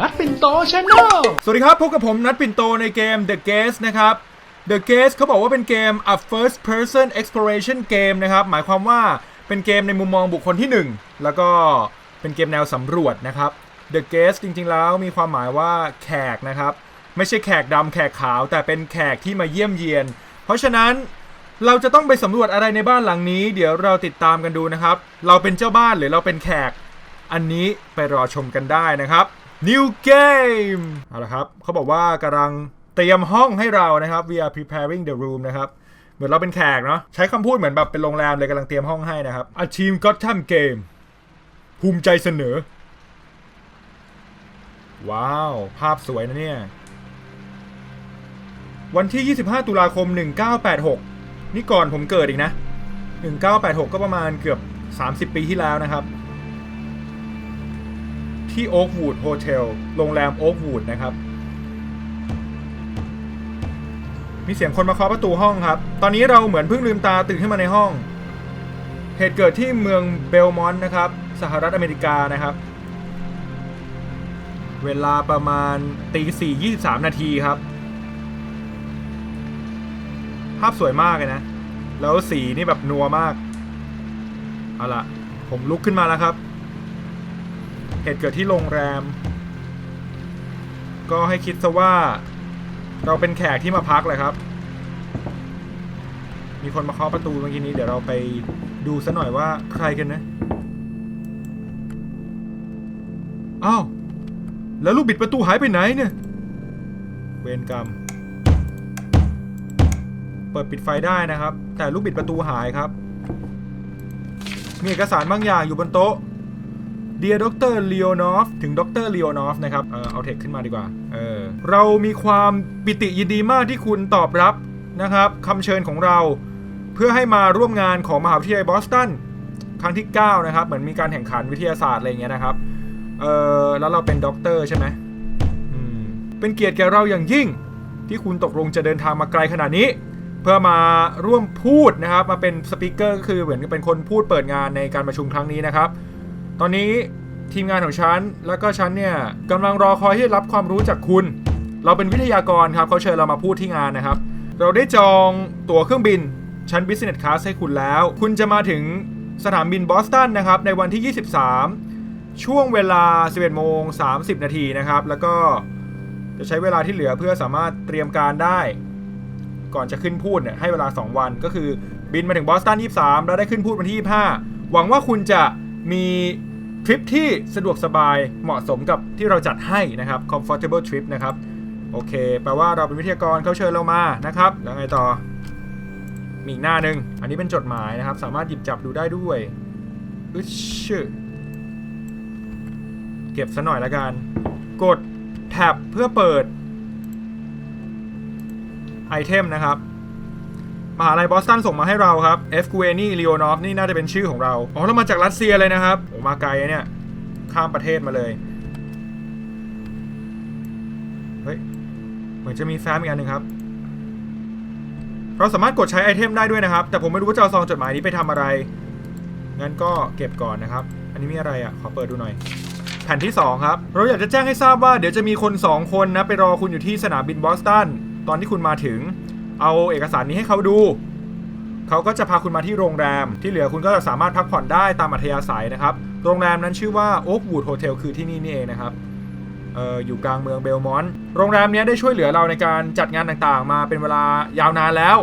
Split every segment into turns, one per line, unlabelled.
นัดปินโตชาแนล
สวัสดีครับ พบกับผมนัดปิ่นโตในเกม The Guest นะครับ The Guest เขาบอกว่าเป็นเกม a first person exploration game นะครับ หมายความว่าเป็นเกมในมุมมองบุคคลที่ 1 แล้วก็เป็นเกมแนวสำรวจนะครับ The Guest จริงๆ แล้วมีความหมายว่าแขกนะครับ ไม่ใช่แขกดำแขกขาว แต่เป็นแขกที่มาเยี่ยมเยียน เพราะฉะนั้นเราจะต้องไปสำรวจอะไรในบ้านหลังนี้ เดี๋ยวเราติดตามกันดูนะครับ เราเป็นเจ้าบ้านหรือเราเป็นแขก อันนี้ไปรอชมกันได้นะครับ New Game เอาละครับเขาบอกว่ากำลังเตรียมห้องให้เรานะครับ we are preparing the room นะครับเหมือนเราเป็นแขกเนาะใช้คำพูดเหมือนแบบเป็นโรงแรมเลยกำลังเตรียมห้องให้นะครับ A team Gotham Game ภูมิใจเสนอ ว้าว ภาพสวยนะเนี่ย วันที่ 25 ตุลาคม 1986 นี่ก่อนผมเกิดอีกนะ 1986 ก็ประมาณเกือบ 30 ปีที่แล้วนะครับ ที่โอ๊กวูดโฮเทลโรงแรมโอ๊กวูดนะครับ มีเสียงคนมาเคาะประตูห้องครับ ตอนนี้เราเหมือนเพิ่งลืมตาตื่นขึ้นมาในห้อง เหตุเกิดที่เมืองเบลมอนต์นะครับ สหรัฐอเมริกานะครับ เวลาประมาณตีสี่ยี่สามนาทีครับ ภาพสวยมากเลยนะ แล้วสีนี่แบบนัวมาก เอาล่ะ ผมลุกขึ้นมาแล้วครับ เหตุเกิดที่โรงแรม ก็ให้คิดซะว่า เราเป็นแขกที่มาพักเลยครับ มีคนมาเคาะประตูเมื่อกี้นี้ เดี๋ยวเราไปดูซะหน่อยว่าใครกันนะอ้าวแล้วลูกบิดประตูหายไปไหนเนี่ย เวรกรรม เปิดปิดไฟได้นะครับ แต่ลูกบิดประตูหายครับ มีเอกสารบางอย่างอยู่บนโต๊ะ เดียดรเลโอนอฟถึงดรเลโอนอฟนะครับเออเอาเทคขึ้นมาดีกว่าเออเรามีความปิติยินดีมากที่คุณตอบรับนะครับคำเชิญของเราเพื่อให้มาร่วมงานของมหาวิทยาลัยบอสตันครั้งที่ 9 นะครับ เหมือนมีการแข่งขันวิทยาศาสตร์อะไรเงี้ยนะครับเออแล้วเราเป็นด็อกเตอร์ใช่ไหมอืมเป็นเกียรติแก่เราอย่างยิ่ง ที่คุณตกลงจะเดินทางมาไกลขนาดนี้ เพื่อมาร่วมพูดนะครับ มาเป็นสปิเกอร์ก็คือเหมือนเป็นคนพูดเปิดงานในการประชุมครั้งนี้นะครับ ตอนนี้ทีมงานของฉันแล้วก็ฉันเนี่ยกำลังรอคอยที่จะรับความรู้จากคุณ เราเป็นวิทยากรครับเขาเชิญเรามาพูดที่งานนะครับ เราได้จองตั๋วเครื่องบินชั้น Business Class ให้คุณแล้ว คุณจะมาถึงสนามบินบอสตันนะครับในวันที่ 23 ช่วงเวลา 11โมง30 นาทีนะครับ แล้วก็จะใช้เวลาที่เหลือเพื่อสามารถเตรียมการได้ ก่อนจะขึ้นพูดเนี่ยให้เวลา 2 วันก็คือบินมาถึงบอสตัน 23 แล้วได้ขึ้นพูดวันที่ 25 หวังว่าคุณจะมี ทริปที่สะดวกสบายเหมาะสมกับที่เราจัดให้นะครับ comfortable trip นะครับ โอเค แปลว่าเราเป็นวิทยากรเขาเชิญเรามานะครับ แล้วไงต่อ มีอีกหน้าหนึ่งอันนี้เป็นจดหมายนะครับ สามารถหยิบจับดูได้ด้วยอึชื่อเก็บซะหน่อยละกัน กดแท็บเพื่อเปิดไอเทมนะครับ มหาลัยบอสตันส่งมาให้เราครับ F g u e n i Leonov นี่น่าจะเป็นชื่อของเรา อ๋อเรามาจากรัสเซียเลยนะครับโอ้มาไกลอะเนี่ย ข้ามประเทศมาเลย เฮ้ย เหมือนจะมีแฟ้มอีกอันหนึ่งครับ เราสามารถกดใช้ไอเทมได้ด้วยนะครับ แต่ผมไม่รู้ว่าจะเอาซองจดหมายนี้ไปทำอะไร งั้นก็เก็บก่อนนะครับ อันนี้มีอะไรอะ ขอเปิดดูหน่อยแผ่นที่ 2 ครับ เราอยากจะแจ้งให้ทราบว่าเดี๋ยวจะมีคน 2 คนนะ ไปรอคุณอยู่ที่สนามบินบอสตัน ตอนที่คุณมาถึง เอาเอกสารนี้ให้เขาดู เขาก็จะพาคุณมาที่โรงแรม ที่เหลือคุณก็จะสามารถพักผ่อนได้ตามอัธยาศัยนะครับ โรงแรมนั้นชื่อว่า Oakwood Hotel คือที่นี่นี่เองนะครับเอออยู่กลางเมืองเบลมอนต์โรงแรมนี้ได้ช่วยเหลือเราในการจัดงานต่างๆ มาเป็นเวลายาวนานแล้ว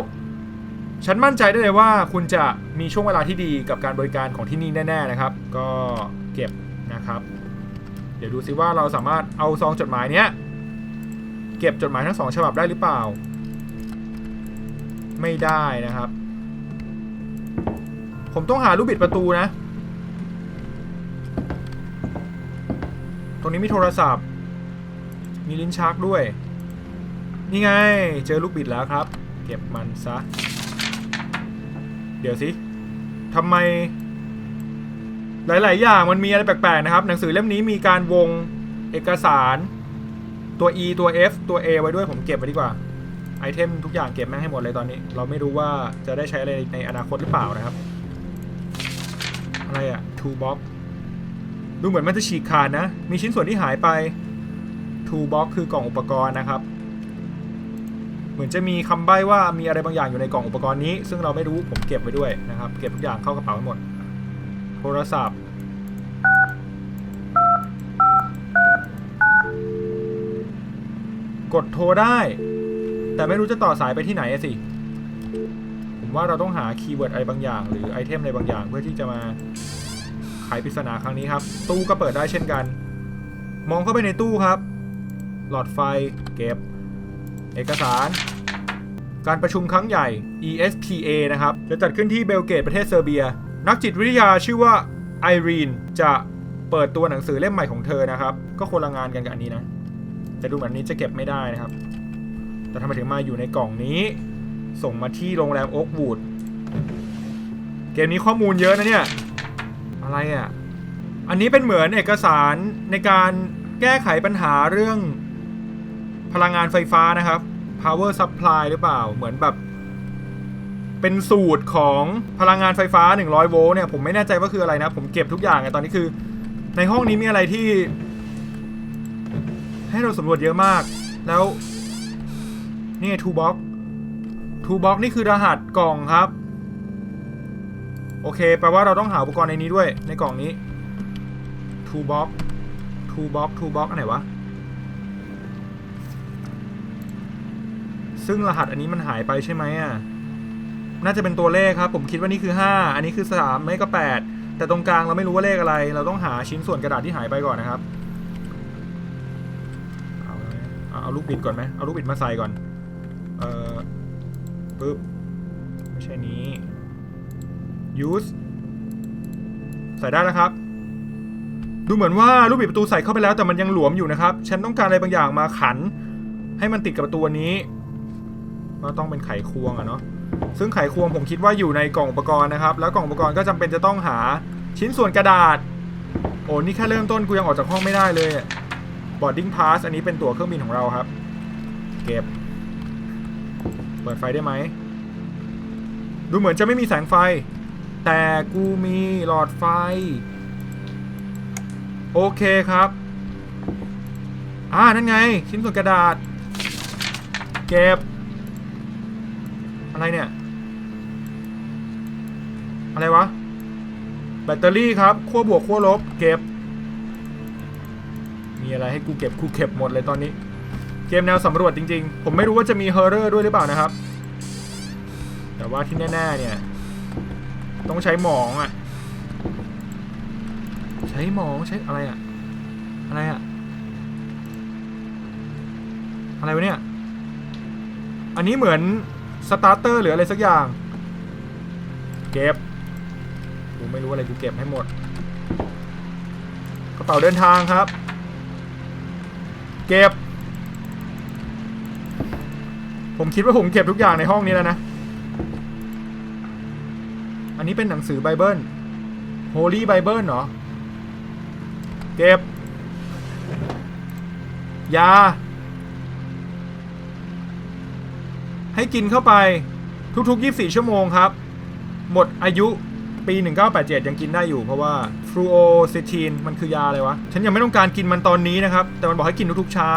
ฉันมั่นใจได้เลยว่าคุณจะมีช่วงเวลาที่ดีกับการบริการของที่นี่แน่ ๆ นะครับ ก็เก็บนะครับ เดี๋ยวดูซิว่าเราสามารถเอาซองจดหมายเนี้ยเก็บจดหมายทั้งสองฉบับได้หรือเปล่า ไม่ได้นะครับ ผมต้องหาลูกบิดประตูนะ ตรงนี้มีโทรศัพท์ มีลิ้นชักด้วย นี่ไง เจอลูกบิดแล้วครับ เก็บมันซะ เดี๋ยวสิทำไม หลาย ๆ อย่างมันมีอะไรแปลก ๆ นะครับ หนังสือเล่มนี้มีการวงเอกสารตัว E ตัว F ตัว A ไว้ด้วยผมเก็บไว้ดีกว่า ไอเทมทุกอย่างเก็บแม่งให้หมดเลยตอนนี้ เราไม่รู้ว่าจะได้ใช้อะไรในอนาคตหรือเปล่านะครับ อะไรอะ two box ดูเหมือนมันจะฉีกขาดนะ มีชิ้นส่วนที่หายไป toolbox คือกล่องอุปกรณ์นะครับ เหมือนจะมีคำใบ้ว่ามีอะไรบางอย่างอยู่ในกล่องอุปกรณ์นี้ ซึ่งเราไม่รู้ผมเก็บไว้ด้วยนะครับ เก็บทุกอย่างเข้ากระเป๋าให้หมด โทรศัพท์กดโทรได้ แต่ไม่รู้จะต่อสายไปที่ไหนอะสิ ผมว่าเราต้องหาคีย์เวิร์ดอะไรบางอย่าง หรือไอเทมอะไรบางอย่าง เพื่อที่จะมาไขปริศนาครั้งนี้ครับ ตู้ก็เปิดได้เช่นกัน มองเข้าไปในตู้ครับ หลอดไฟเก็บ เอกสาร การประชุมครั้งใหญ่ ESPA นะครับ จะจัดขึ้นที่เบลเกตประเทศเซอร์เบีย นักจิตวิทยาชื่อว่าไอรีนจะเปิดตัวหนังสือเล่มใหม่ของเธอนะครับ ก็คนละงานกันกับอันนี้นะ แต่ดูเหมือนอันนี้จะเก็บไม่ได้นะครับ แต่ทำไมถึงมาอยู่ในกล่องนี้ ส่งมาที่โรงแรมโอ๊กวูดเกมนี้ข้อมูลเยอะนะเนี่ย อะไรอะ อันนี้เป็นเหมือนเอกสารในการแก้ไขปัญหาเรื่องพลังงานไฟฟ้านะครับ power supply หรือเปล่า เหมือนแบบ เป็นสูตรของพลังงานไฟฟ้า 100 โวลต์เนี่ย ผมไม่แน่ใจว่าคืออะไรนะ ผมเก็บทุกอย่างไงตอนนี้คือ ในห้องนี้มีอะไรที่ ให้เราสำรวจเยอะมาก แล้ว นี่ไง two box two box นี่คือรหัสกล่องครับ โอเค แปลว่าเราต้องหาอุปกรณ์ในนี้ด้วย ในกล่องนี้ two box two box two box อันไหนวะ ซึ่งรหัสอันนี้มันหายไปใช่ไหมอะ น่าจะเป็นตัวเลขครับ ผมคิดว่านี่คือ 5 อันนี้คือ 3 ไม่ก็ 8 แต่ตรงกลางเราไม่รู้ว่าเลขอะไร เราต้องหาชิ้นส่วนกระดาษที่หายไปก่อนนะครับ เอาเอาลูกบิดก่อนไหมเอาลูกบิดมาใส่ก่อน ปึ๊บ ไม่ใช่นี้ use ใส่ได้แล้วครับ ดูเหมือนว่าลูกบิดประตูใส่เข้าไปแล้วแต่มันยังหลวมอยู่นะครับ ฉันต้องการอะไรบางอย่างมาขัน ให้มันติดกับประตูอันนี้ ก็ต้องเป็นไขควงอะเนาะ ซึ่งไขควงผมคิดว่าอยู่ในกล่องอุปกรณ์นะครับ แล้วกล่องอุปกรณ์ก็จำเป็นจะต้องหาชิ้นส่วนกระดาษ โอ้นี่แค่เริ่มต้นกูยังออกจากห้องไม่ได้เลย boarding pass อันนี้เป็นตั๋วเครื่องบินของเราครับ เก็บ เปิดไฟได้ไหม ดูเหมือนจะไม่มีแสงไฟ แต่กูมีหลอดไฟ โอเคครับ อ่า นั่นไง ชิ้นส่วนกระดาษ เก็บ อะไรเนี่ย อะไรวะ แบตเตอรี่ครับขั้วบวกขั้วลบ เก็บ มีอะไรให้กูเก็บกูเก็บหมดเลยตอนนี้ เกมแนวสำรวจจริงๆ ผมไม่รู้ว่าจะมีเฮอร์เรอร์ด้วยหรือเปล่านะครับ แต่ว่าที่แน่ๆเนี่ย ต้องใช้หมองอะ่ะ ใช้หมองใช้อะไรอะ่ะ อะไรอะ่ะ อะไรวะเนี่ย อันนี้เหมือนสตาร์เตอร์หรืออะไรสักอย่าง เก็บ กูไม่รู้อะไรกูเก็บให้หมด กระเป๋าเดินทางครับ เก็บ ผมคิดว่าผมเก็บทุกอย่างในห้องนี้แล้วนะ อันนี้เป็นหนังสือไบเบิล Holy Bible เหรอ เก็บ ยา ให้กินเข้าไปทุก ๆ 24 ชั่วโมงครับ หมดอายุปี 1987 ยังกินได้อยู่เพราะว่าฟลูโอเซิทีนมันคือยาอะไรวะ ฉันยังไม่ต้องการกินมันตอนนี้นะครับ แต่มันบอกให้กินทุกๆเช้า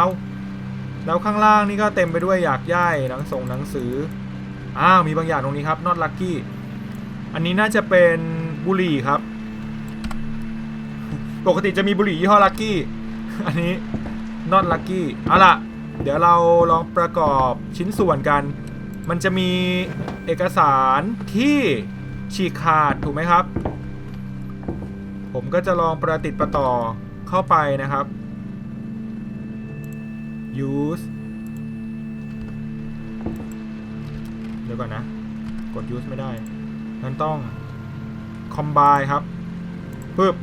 แล้วข้างล่างนี่ก็เต็มไปด้วยอยากย่ายหนังส่งหนังสืออ้าวมีบางอย่างตรงนี้ครับ not lucky อันนี้น่าจะเป็นบุหรี่ครับ ปกติจะมีบุหรี่ยี่ห้อลักกี้อันนี้ not lucky เอาล่ะ เดี๋ยวเราลองประกอบชิ้นส่วนกัน มันจะมีเอกสารที่ฉีกขาดถูกไหมครับ ผมก็จะลองประติดประต่อเข้าไปนะครับ use เดี๋ยวก่อนนะ กด use ไม่ได้งั้นต้อง combine ครับปึ๊บ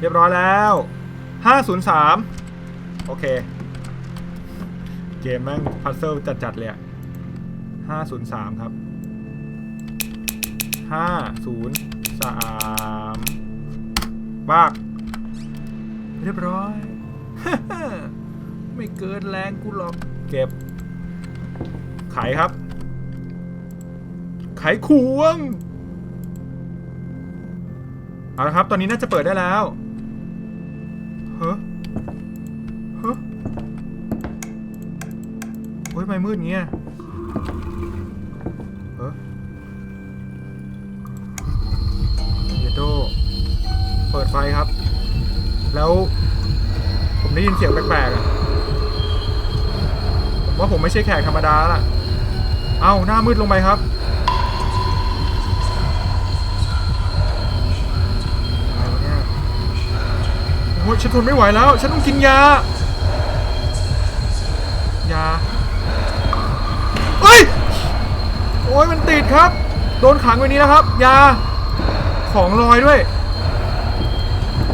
เรียบร้อยแล้ว 503 โอเค เกมแม่งพัซเซิลจัด ๆ เลยอะ503 ครับ 503 บ้าเรียบร้อย ไม่เกินแรงกูหรอก เก็บ ไขครับ ไขควง เอาละครับ ตอนนี้น่าจะเปิดได้แล้ว เฮ้อเฮ้อเฮ้ยทำไม่มืดเงี้ยเออเยโดเปิดไฟครับ แล้วผมได้ยินเสียงแปลกๆอะ ว่าผมไม่ใช่แขกธรรมดาล่ะ เอ้าหน้ามืดลงไปครับอะไรเนี่ยโอ้ยฉันทนไม่ไหวแล้ว ฉันต้องกินยา ยาเอ้ย โอ้ยมันติดครับ โดนขังไว้นี้แล้วครับ ยา ของลอยด้วย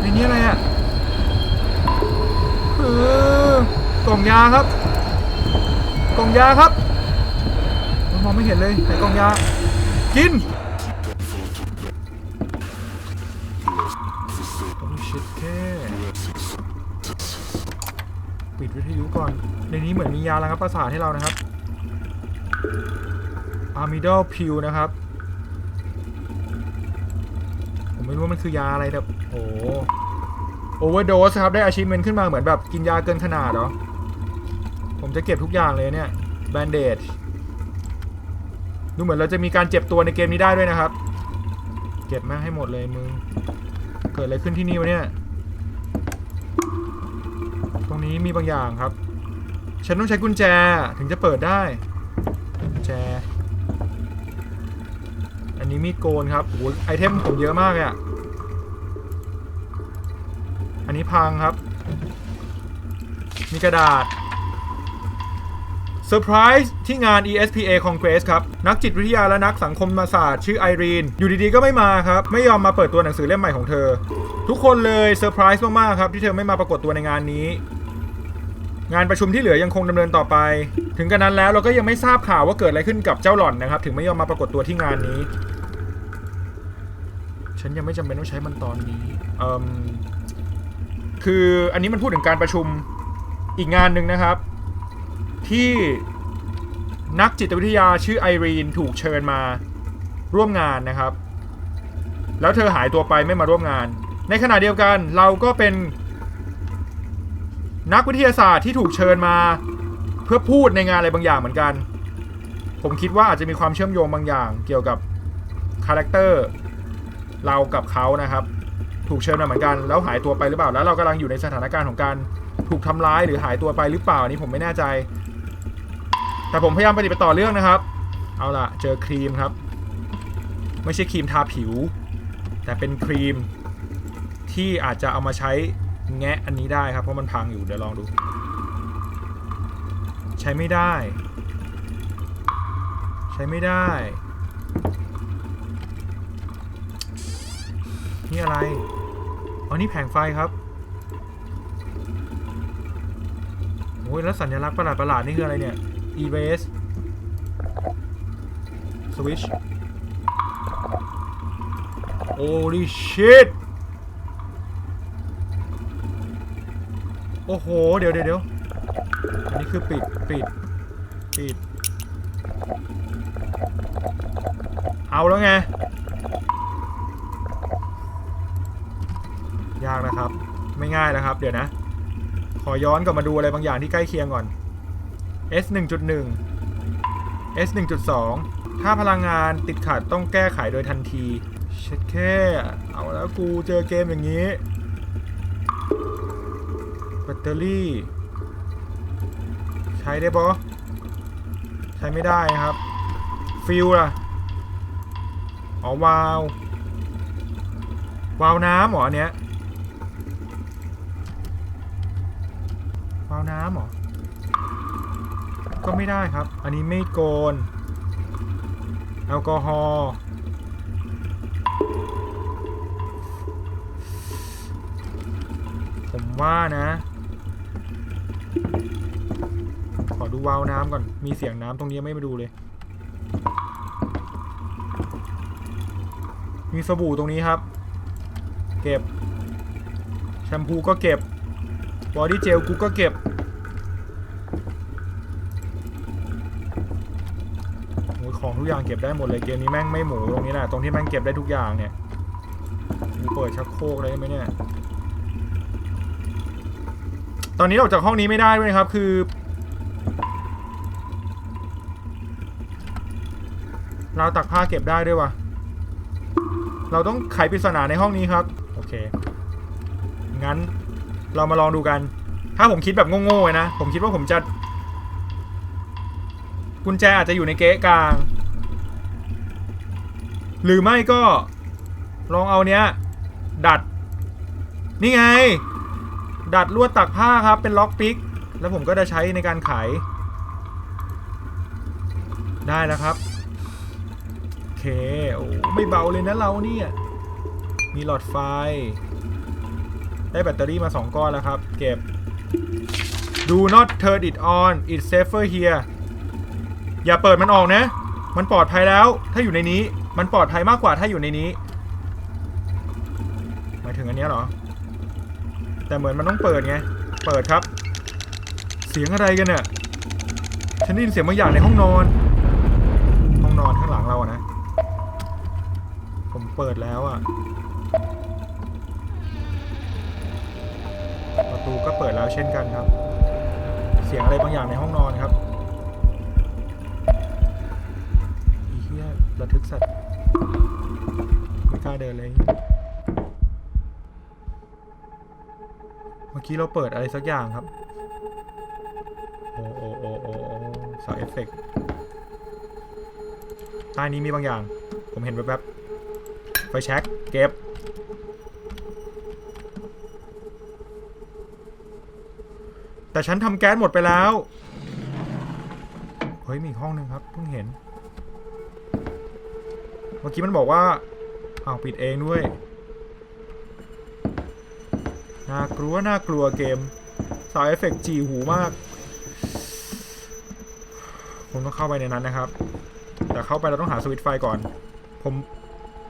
ในนี้อะไรอะเออกล่องยาครับ กล่องยาครับมองไม่เห็นเลยไหนกล่องยา กินต้องชิดแค่ปิดวิทยุก่อน ในนี้เหมือนมียาระงับประสาทให้เรานะครับ a r m i d a l p i l l นะครับ ผมไม่รู้ว่ามันคือยาอะไรแต่โอ้ overdose ครับ ได้ achievement ขึ้นมาเหมือนแบบกินยาเกินขนาดเหรอ ผมจะเก็บทุกอย่างเลยเนี่ย bandage ดูเหมือนเราจะมีการเจ็บตัวในเกมนี้ได้ด้วยนะครับ เก็บแม่งให้หมดเลยมึง เกิดอะไรขึ้นที่นี่วะเนี่ย ตรงนี้มีบางอย่างครับ ฉันต้องใช้กุญแจถึงจะเปิดได้ กุญแจ อันนี้มีดโกนครับโอ้ยไอเทมผมเยอะมากเลยอะอันนี้พังครับ มีกระดาษ เซอร์ไพรส์ที่งาน ESPA Congress ครับ นักจิตวิทยาและนักสังคมศาสตร์ชื่อไอรีน อยู่ดีๆ ก็ไม่มาครับ ไม่ยอมมาเปิดตัวหนังสือเล่มใหม่ของเธอ ทุกคนเลยเซอร์ไพรส์มาก ๆ ครับ ที่เธอไม่มาปรากฏตัวในงานนี้ งานประชุมที่เหลือยังคงดำเนินต่อไป ถึงกระนั้นแล้วเราก็ยังไม่ทราบข่าวว่าเกิดอะไรขึ้นกับเจ้าหล่อนนะครับ ถึงไม่ยอมมาปรากฏตัวที่งานนี้ ฉันยังไม่จำเป็นต้องใช้มันตอนนี้เอ่มคืออันนี้มันพูดถึงการประชุมอีกงานหนึ่งนะครับ ที่นักจิตวิทยาชื่อไอรีนถูกเชิญมาร่วมงานนะครับ แล้วเธอหายตัวไปไม่มาร่วมงาน ในขณะเดียวกันเราก็เป็น นักวิทยาศาสตร์ที่ถูกเชิญมา เพื่อพูดในงานอะไรบางอย่างเหมือนกัน ผมคิดว่าอาจจะมีความเชื่อมโยงบางอย่าง เกี่ยวกับคาแรคเตอร์เรากับเขานะครับ ถูกเชิญมาเหมือนกัน แล้วหายตัวไปหรือเปล่าแล้วเรากำลังอยู่ในสถานการณ์ของการถูกทำร้ายหรือหายตัวไปหรือเปล่าอันนี้ผมไม่แน่ใจ แต่ผมพยายามปฏิบัติต่อเรื่องนะครับ เอาล่ะ เจอครีมครับ ไม่ใช่ครีมทาผิว แต่เป็นครีมที่อาจจะเอามาใช้แงะอันนี้ได้ครับ เพราะมันพังอยู่เดี๋ยวลองดู ใช้ไม่ได้ ใช้ไม่ได้ นี่อะไรอ๋อนี่แผงไฟครับโอ้ยแล้วสัญลักษณ์ประหลาดประหลาดๆนี่คืออะไรเนี่ย erase switch holy shit โอ้โห เดี๋ยวเดี๋ยวเดี๋ยวอันนี้คือปิด ปิด ปิด เอาแล้วไง ยากนะครับ ไม่ง่ายนะครับ เดี๋ยวนะ ขอย้อนกลับมาดูอะไรบางอย่างที่ใกล้เคียงก่อน S 1.1 S 1.2 ถ้าพลังงานติดขัดต้องแก้ไขโดยทันที เช็ดแค่ เอาแล้วกูเจอเกมอย่างนี้ แบตเตอรี่ ใช้ได้ปะใช้ไม่ได้ครับ ฟิลล่ะ อ๋อวาว วาวน้ำเหรอเนี้ยวาวน้ำเหรอ ก็ไม่ได้ครับ อันนี้ไม่โกน แอลกอฮอล์ผมว่านะ ขอดูวาล์วน้ำก่อน มีเสียงน้ำตรงนี้ไม่มาดูเลย มีสบู่ตรงนี้ครับ เก็บ แชมพูก็เก็บ บอดี้เจลกูก็เก็บ โอ้ยของ ทุกอย่างเก็บได้หมดเลยเกมนี้แม่งไม่หมูตรงนี้แหละตรงที่แม่งเก็บได้ทุกอย่างเนี่ยกูเปิดชักโครกเลยได้ไหมเนี่ย ตอนนี้ออกจากห้องนี้ไม่ได้ด้วยครับ คือ เราตักผ้าเก็บได้ด้วยวะเราต้องไขปริศนาในห้องนี้ครับ โอเค งั้นเรามาลองดูกัน ถ้าผมคิดแบบโง่ๆนะ ผมคิดว่าผมจะกุญแจอาจจะอยู่ในเก๊กลาง หรือไม่ก็ลองเอาเนี้ย ดัด นี่ไง ดัดลวดตักผ้าครับเป็นล็อกปิก แล้วผมก็จะใช้ในการไข ได้แล้วครับ โอเค โอ้ไม่เบาเลยนะเราเนี่ย มีหลอดไฟ ได้แบตเตอรี่มา2ก้อนแล้วครับ เก็บ Do not turn it on it's safer here อย่าเปิดมันออกนะ มันปลอดภัยแล้ว ถ้าอยู่ในนี้ มันปลอดภัยมากกว่าถ้าอยู่ในนี้หมายถึงอันนี้เหรอ แต่เหมือนมันต้องเปิดไง เปิดครับ เสียงอะไรกันเนี่ย ฉันได้ยินเสียงบางอย่างในห้องนอน ห้องนอนข้างหลังเราอะนะ ผมเปิดแล้วอะประตูก็เปิดแล้วเช่นกันครับ เสียงอะไรบางอย่างในห้องนอนครับ ระทึกสัตว์ไม่กล้าเดินเลยเมื่อกี้เราเปิดอะไรสักอย่างครับ โอ้โอ้โอ้โอ้สาวเอฟเฟกต์ใต้นี้มีบางอย่าง ผมเห็นแวบๆไฟแช็กเก็บแต่ฉันทำแก๊สหมดไปแล้ว เฮ้ย มีห้องหนึ่งครับ เพิ่งเห็น เมื่อกี้มันบอกว่าอ้าวปิดเองด้วย น่ากลัว น่ากลัวเกม สายเอฟเฟกต์จีหูมาก ผมต้องเข้าไปในนั้นนะครับ แต่เข้าไปเราต้องหาสวิตไฟก่อน ผม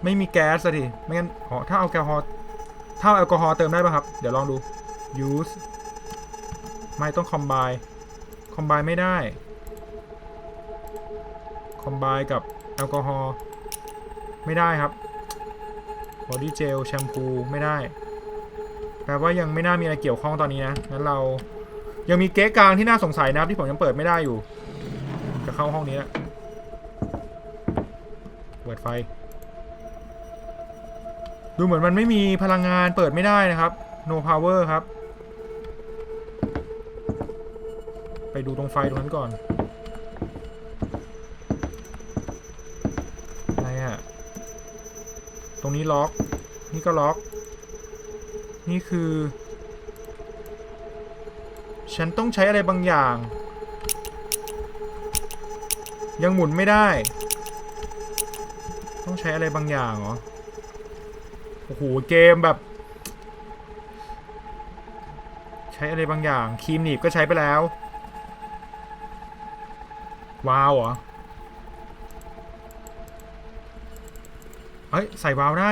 ไม่มีแก๊สอะดิไม่งั้นอ๋อถ้าเอาแอลกอฮอล์ถ้าเอาแอลกอฮอล์เติมได้ป่ะครับ เดี๋ยวลองดู use ไม่ต้อง combine combine ไม่ได้ combine กับแอลกอฮอล์ ไม่ได้ครับ body gel แชมพูไม่ได้ แปลว่ายังไม่น่ามีอะไรเกี่ยวข้องตอนนี้นะงั้นเรายังมีเก๊กลางที่น่าสงสัยนะครับที่ผมยังเปิดไม่ได้อยู่ จะเข้าห้องนี้แล้วเปิดไฟ ดูเหมือนมันไม่มีพลังงานเปิดไม่ได้นะครับ no power ครับ ไปดูตรงไฟตรงนั้นก่อน อะไรอะต รงนี้ล็อก นี่ก็ล็อก นี่คือ ฉันต้องใช้อะไรบางอย่าง ยังหมุนไม่ได้ ต้องใช้อะไรบางอย่างเหรอ โอ้โห เกมแบบ ใช้อะไรบางอย่าง ครีมหนีบก็ใช้ไปแล้ว ว้าวเหรอ เฮ้ย ใส่วาล์วได้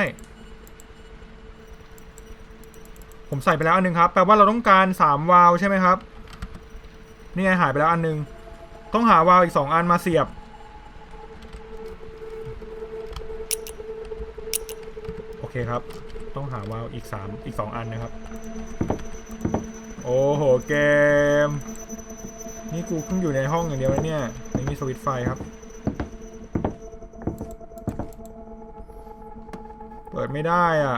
ผมใส่ไปแล้วอันหนึงครับ แปลว่าเราต้องการสามวาล์วใช่ไหมครับ นี่ไงหายไปแล้วอันหนึง ต้องหาวาล์วอีกสองอันมาเสียบ โอเคครับ ต้องหาวาล์วอีกสามอีกสองอันนะครับ โอ้โหเกม นี่กูเพิ่งอยู่ในห้องอย่างเดียวนะเนี่ยไม่มีสวิตไฟครับ ดไม่ได้อะ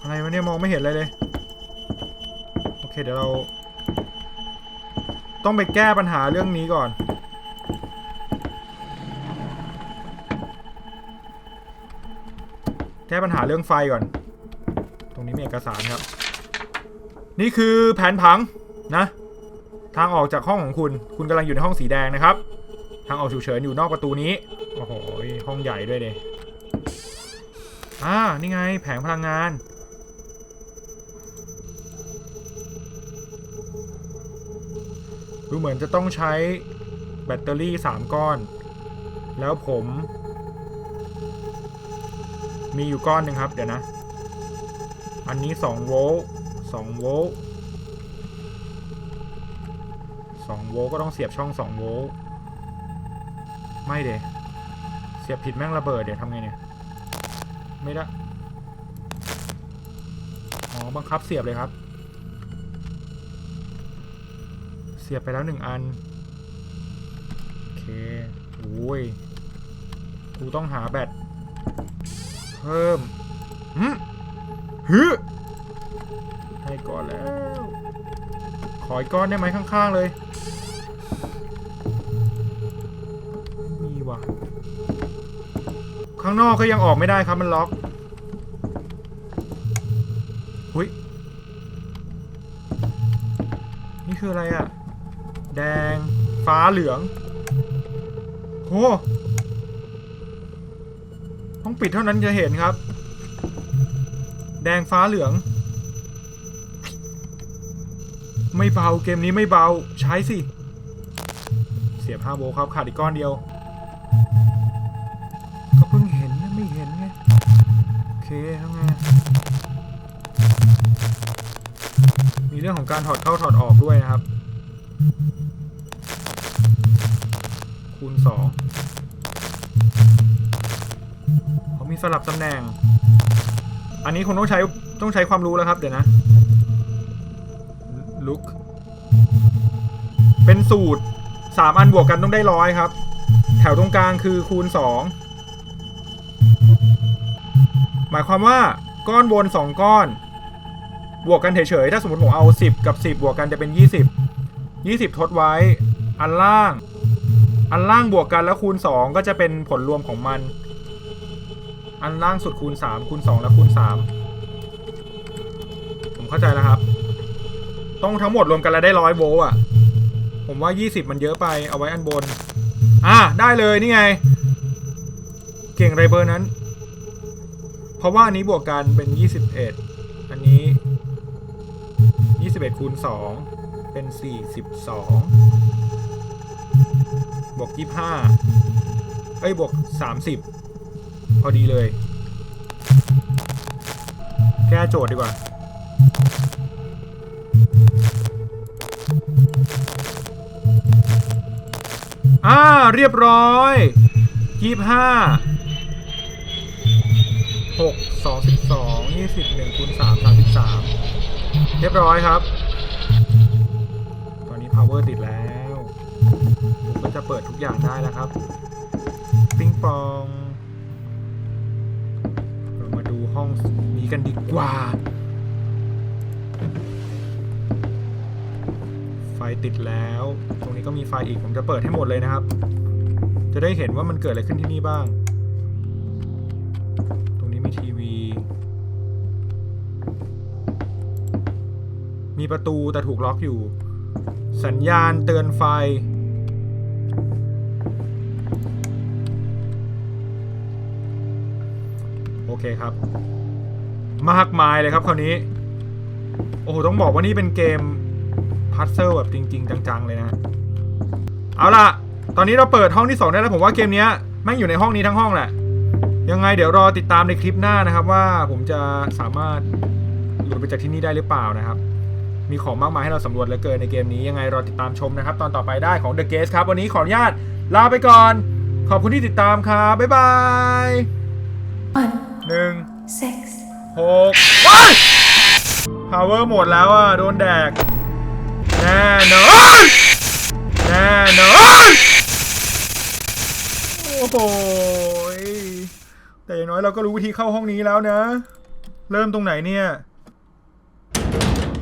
อะไรวะเนี่ยมองไม่เห็นอะไรเลย โอเคเดี๋ยวเรา ต้องไปแก้ปัญหาเรื่องนี้ก่อน แก้ปัญหาเรื่องไฟก่อน ตรงนี้มีเอกสารครับ นี่คือแผนผังนะ ทางออกจากห้องของคุณ คุณกำลังอยู่ในห้องสีแดงนะครับางออกฉุกเฉินอยู่นอกประตูนี้ โอ้โห ห้องใหญ่ด้วยเดยอ่า นี่ไงแผงพลังงาน ดูเหมือนจะต้องใช้แบตเตอรี่ 3 ก้อน แล้วผม มีอยู่ก้อนหนึ่งครับ เดี๋ยวนะ อันนี้ 2 โวลต์2โวลต์2โวลต์ก็ต้องเสียบช่อง 2 โวลต์ ไม่เดเสียบผิดแม่งระเบิดเดี๋ยวทำไงเนี่ย ไม่ได้อ๋อบังคับเสียบเลยครับ เสียบไปแล้วหนึ่งอัน โอเคโอ้ยกูต้องหาแบตเพิ่มหืมฮึให้ก่อนแล้ว ขออีกก้อนได้ไหมข้างๆเลย ว่ะ ข้างนอกก็ยังออกไม่ได้ครับมันล็อกหุยนี่คืออะไรอะ่ะแดง ฟ้าเหลืองโหต้องปิดเท่านั้นจะเห็นครับ แดงฟ้าเหลือง ไม่เบาเกมนี้ไม่เบาใช้สิ เสียบ5โวลต์ครับขาดอีกก้อนเดียว มีเรื่องของการถอดเข้าถอดออกด้วยนะครับ คูณสองเขามีสลับตำแหน่ง อันนี้คงต้องใช้ต้องใช้ความรู้แล้วครับ เดี๋ยวนะลุกเป็นสูตรสามอันบวกกันต้องได้ร้อยครับ แถวตรงกลางคือคูณสองหมายความว่าก้อนบนสองก้อน บวกกันเฉยๆ ถ้าสมมติผมเอา 10 กับ 10 บวกกันจะเป็น 20 20 ทดไว้ อันล่าง อันล่างบวกกันแล้วคูณ 2 ก็จะเป็นผลรวมของมัน อันล่างสุดคูณ 3 คูณ 2 แล้วคูณ 3 ผมเข้าใจแล้วครับ ต้องทั้งหมดรวมกันแล้วได้ร้อยโวลต์อะ ผมว่า 20 มันเยอะไปเอาไว้อันบน อะ ได้เลยนี่ไง เก่งไรเบอร์นั้น เพราะว่าอันนี้บวกกันเป็น 21 อันนี้ 21คูณ2เป็น 42 บวก 25เอ้ย บวก 30 พอดีเลย แก้โจทย์ดีกว่าอ่าเรียบร้อยยี่ห้าหกสองสิบสองยี่สิบหนึ่งคูณสามสามสิบสาม เรียบร้อยครับ ตอนนี้ power ติดแล้วผมก็จะเปิดทุกอย่างได้แล้วครับ ปิงปอง เรามาดูห้องนี้กันดีกว่า ไฟติดแล้ว ตรงนี้ก็มีไฟอีก ผมจะเปิดให้หมดเลยนะครับ จะได้เห็นว่ามันเกิดอะไรขึ้นที่นี่บ้าง ตรงนี้มีทีวี มีประตูแต่ถูกล็อกอยู่ สัญญาณเตือนไฟ โอเคครับ มากมายเลยครับคราวนี้ โอ้โห ต้องบอกว่านี่เป็นเกมพัซเซิลแบบจริง ๆ จัง ๆ เลยนะ เอาล่ะ ตอนนี้เราเปิดห้องที่ 2 ได้แล้ว ผมว่าเกมนี้แม่งอยู่ในห้องนี้ทั้งห้องแหละ ยังไงเดี๋ยวรอติดตามในคลิปหน้านะครับว่าผมจะสามารถหลุดไปจากที่นี่ได้หรือเปล่านะครับ มีของมากมายให้เราสำรวจเหลือเกินในเกมนี้ยังไงรอติดตามชมนะครับ ตอนต่อไปได้ของ The Guest ครับ วันนี้ขออนุญาตลาไปก่อน ขอบคุณที่ติดตามครับ บ๊ายบาย
One,
หนึ่ง
six,
หกว้าย power หมดแล้วอะ โดนแดก แน่นอน แน่นอน โอ้โหยแต่อย่างน้อยเราก็รู้วิธีเข้าห้องนี้แล้วนะ เริ่มตรงไหนเนี่ย